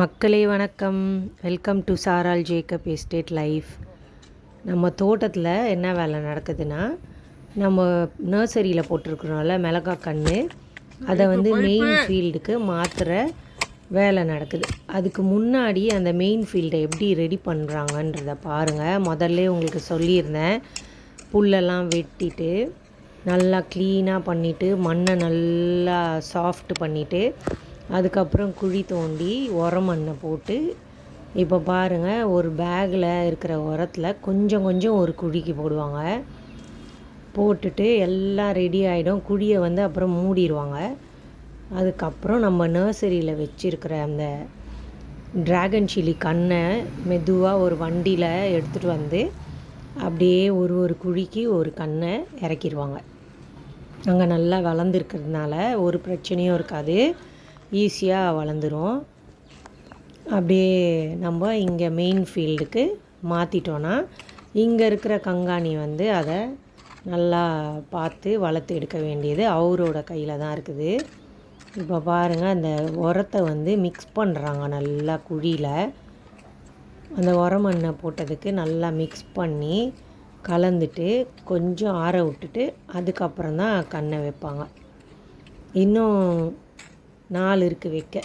மக்களே வணக்கம். Welcome to சாரால் ஜேக்கப் எஸ்டேட் லைஃப் நம்ம தோட்டத்தில் என்ன வேலை நடக்குதுன்னா நம்ம நர்சரியில் போட்டிருக்கிறோம்ல மிளகா கன்று அதை வந்து மெயின் ஃபீல்டுக்கு மாற்றுற வேலை நடக்குது. அதுக்கு முன்னாடி அந்த மெயின் ஃபீல்டை எப்படி ரெடி பண்ணுறாங்கன்றத பாருங்கள் முதல்ல உங்களுக்கு சொல்லியிருந்தேன். புல்லெல்லாம் வெட்டிட்டு நல்லா க்ளீனாக பண்ணிவிட்டு மண்ணை நல்லா சாஃப்ட் பண்ணிவிட்டு அதுக்கப்புறம் குழி தோண்டி உரம் மண்ணை போட்டு இப்போ பாருங்கள் ஒரு பேக்கில் இருக்கிற உரத்தில் கொஞ்சம் கொஞ்சம் ஒரு குழிக்கு போடுவாங்க. போட்டுட்டு எல்லாம் ரெடி ஆகிடும் குழியை வந்து அப்புறம் மூடிடுவாங்க அதுக்கப்புறம் நம்ம நர்சரியில் வச்சுருக்கிற அந்த ட்ராகன் சில்லி கண்ணை மெதுவாக ஒரு வண்டியில் எடுத்துகிட்டு வந்து அப்படியே ஒரு ஒரு குழிக்கு ஒரு கண்ணை இறக்கிடுவாங்க அங்கே நல்லா வளர்ந்துருக்கிறதுனால ஒரு பிரச்சனையும் இருக்காது. ஈஸியாக வளர்ந்துரும். அப்படியே நம்ம இங்கே மெயின் ஃபீல்டுக்கு மாற்றிட்டோன்னா இங்கே இருக்கிற கங்காணி வந்து அதை நல்லா பார்த்து வளர்த்து எடுக்க வேண்டியது அவரோட கையில் தான் இருக்குது. இப்போ பாருங்கள் அந்த உரத்தை வந்து மிக்ஸ் பண்ணுறாங்க நல்லா குழியில். அந்த உரமண்ணை போட்டதுக்கு நல்லா மிக்ஸ் பண்ணி கலந்துட்டு கொஞ்சம் ஆற விட்டுட்டு அதுக்கப்புறம் தான் கண்ணை வைப்பாங்க. இன்னும் நாலு இருக்குது வைக்க.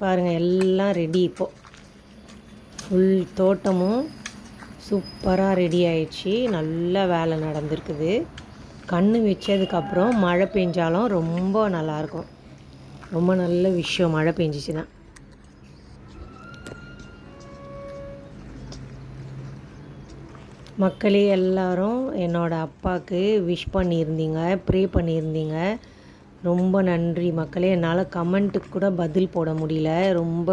பாருங்கள் எல்லாம் ரெடி இப்போது ஃபுல் தோட்டமும் சூப்பராக ரெடி ஆயிடுச்சு. நல்ல வேலை நடந்திருக்குது. கண் வச்சதுக்கப்புறம் மழை பெஞ்சாலும் ரொம்ப நல்லாயிருக்கும் ரொம்ப நல்ல விஷயம் மழை பெஞ்சிச்சுன்னா. மக்களே எல்லாரும் என்னோடய அப்பாவுக்கு விஷ் பண்ணியிருந்தீங்க ப்ரே பண்ணியிருந்தீங்க. ரொம்ப நன்றி மக்களே. என்னால் கமெண்ட்டுக்கு கூட பதில் போட முடியல. ரொம்ப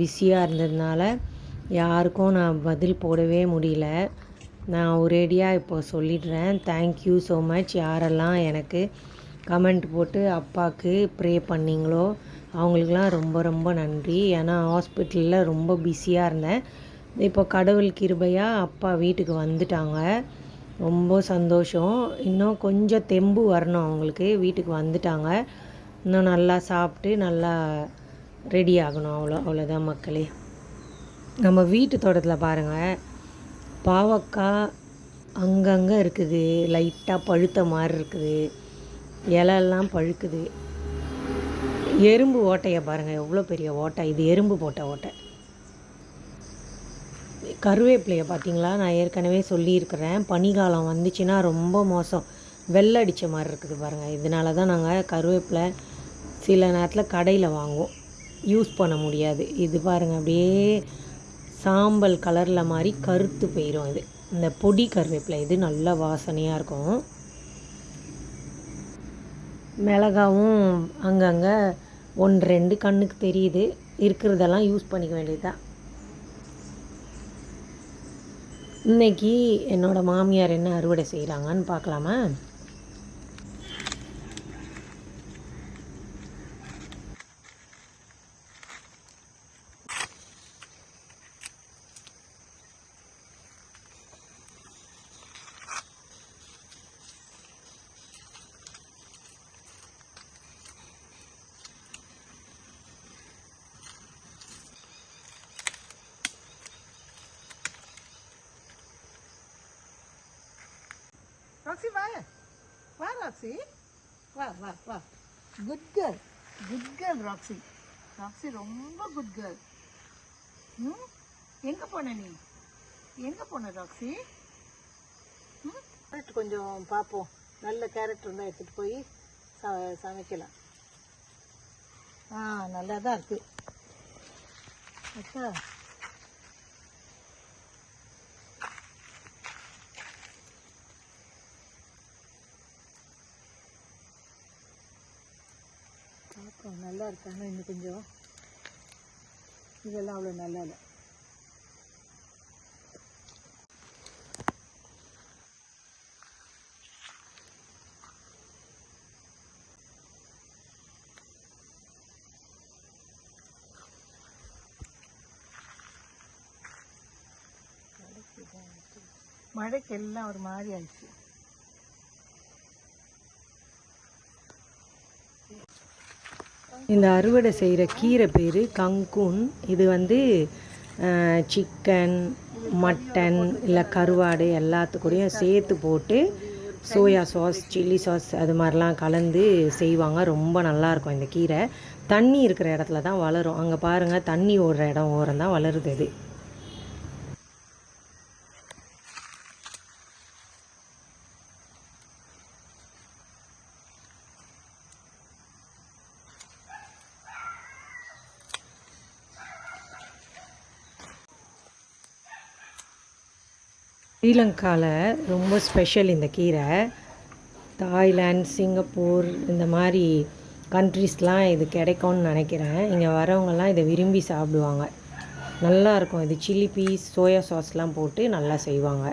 பிஸியாக இருந்ததுனால யாருக்கும் நான் பதில் போடவே முடியல. நான் ஒரேடியாக இப்போ சொல்லிடுறேன். தேங்க்யூ ஸோ மச் யாரெல்லாம் எனக்கு கமெண்ட் போட்டு அப்பாவுக்கு ப்ரே பண்ணிங்களோ அவங்களுக்கெலாம் ரொம்ப ரொம்ப நன்றி. ஏன்னா ஹாஸ்பிட்டலில் ரொம்ப பிஸியாக இருந்தேன். இப்போ கடவுள் கிருபையாக அப்பா வீட்டுக்கு வந்துட்டாங்க. ரொம்ப சந்தோஷம். இன்னும் கொஞ்சம் தெம்பு வரணும் அவங்களுக்கு. வீட்டுக்கு வந்துட்டாங்க. இன்னும் நல்லா சாப்பிட்டு நல்லா ரெடி ஆகணும் அவ்வளோ அவ்வளோதான் மக்களே. நம்ம வீட்டு தோட்டத்தில் பாருங்கள் பாவக்காய் அங்கங்கே இருக்குது. லைட்டாக பழுத்த மாதிரி இருக்குது. இலெல்லாம் பழுக்குது. எறும்பு ஓட்டையை பாருங்கள் எவ்வளோ பெரிய ஓட்டை. இது எறும்பு போட்ட ஓட்டை. கருவேப்பிலையை பார்த்தீங்களா? நான் ஏற்கனவே சொல்லியிருக்கிறேன். பனிக்காலம் வந்துச்சுன்னா ரொம்ப மோசம். வெள்ளை அடித்த மாதிரி இருக்குது பாருங்கள் இதனால தான் நாங்கள் கருவேப்பிலை சில நேரத்தில் கடையில் வாங்குவோம். யூஸ் பண்ண முடியாது. இது பாருங்கள் அப்படியே சாம்பல் கலரில் மாதிரி கருத்து போயிடும் இது. இந்த பொடி கருவேப்பிலை இது நல்லா வாசனையாக இருக்கும். மிளகாவும் அங்கங்கே ஒன்று ரெண்டு கண்ணுக்கு தெரியுது. இருக்கிறதெல்லாம் யூஸ் பண்ணிக்க வேண்டியது தான் இன்னைக்கு என்னோடய மாமியார் என்ன அறுவடை செய்கிறாங்கன்னு பார்க்கலாமா? ராக்ஸி வா வா ராக்ஸி வா வா வா good girl good girl Roxy Roxy ரொம்ப குட் கேர்ள் ம்? எங்கே போன நீ? எங்கே போன ராக்ஸி ம்? கேரட் கொஞ்சம் பார்ப்போம் நல்ல கேரட் இருந்தால் எடுத்துகிட்டு போய் ச சமைக்கலாம். ஆ நல்லா தான் இருக்குது அக்கா. இருக்கும் நல்லா இருக்காங்க இன்னும் கொஞ்சம்? இதெல்லாம் அவ்வளோ நல்லா இல்லை மழைக்கு எல்லாம் ஒரு மாதிரி ஆயிடுச்சு. இந்த அறுவடை செய்கிற கீரை பேர் கங்குன். இது வந்து சிக்கன் மட்டன் இல்லை கருவாடு எல்லாத்துக்கூடயும் சேர்த்து போட்டு சோயா சாஸ் சில்லி சாஸ் அது மாதிரிலாம் கலந்து செய்வாங்க. ரொம்ப நல்லாயிருக்கும் இந்த கீரை. தண்ணி இருக்கிற இடத்துல தான் வளரும். அங்கே பாருங்கள் தண்ணி ஓடுற இடம் ஓரம் தான் வளருது இது ஸ்ரீலங்காவில் ரொம்ப ஸ்பெஷல் இந்த கீரை. தாய்லாந்து சிங்கப்பூர் இந்த மாதிரி கண்ட்ரீஸ்லாம் இது கிடைக்கும்னு நினைக்கிறேன். இங்கே வரவங்கெல்லாம் இதை விரும்பி சாப்பிடுவாங்க. நல்லாயிருக்கும் இது சில்லி பீஸ் சோயா சாஸ்லாம் போட்டு நல்லா செய்வாங்க.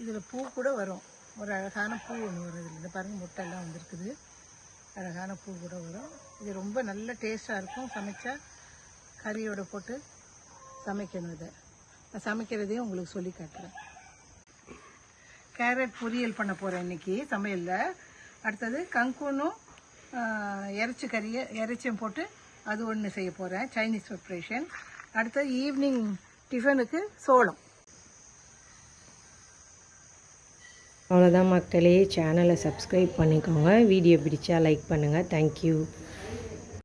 இதில் பூ கூட வரும். ஒரு அழகான பூ ஒன்று வரும் இதில். இந்த பாருங்கள் முட்டைலாம் வந்துருக்குது. அழகான பூ கூட வரும். இது ரொம்ப நல்ல டேஸ்ட்டாக இருக்கும். சமைச்சா கறியோட போட்டு சமைக்கணும் இதை. நான் சமைக்கிறதையும் உங்களுக்கு சொல்லி காட்டுறேன். கேரட் பொரியல் பண்ண போகிறேன் இன்றைக்கி சமையலில். அடுத்தது கங்கூனும் இறைச்சி கறியை இறைச்சியும் போட்டு அது ஒன்று செய்ய போகிறேன் சைனீஸ் ப்ரிப்ரேஷன் அடுத்தது ஈவினிங் டிஃபனுக்கு சோளம். அவ்வளோதான் மக்களே. சேனலை சப்ஸ்கிரைப் பண்ணிக்கோங்க. வீடியோ பிடிச்சா லைக் பண்ணுங்கள் தேங்க்யூ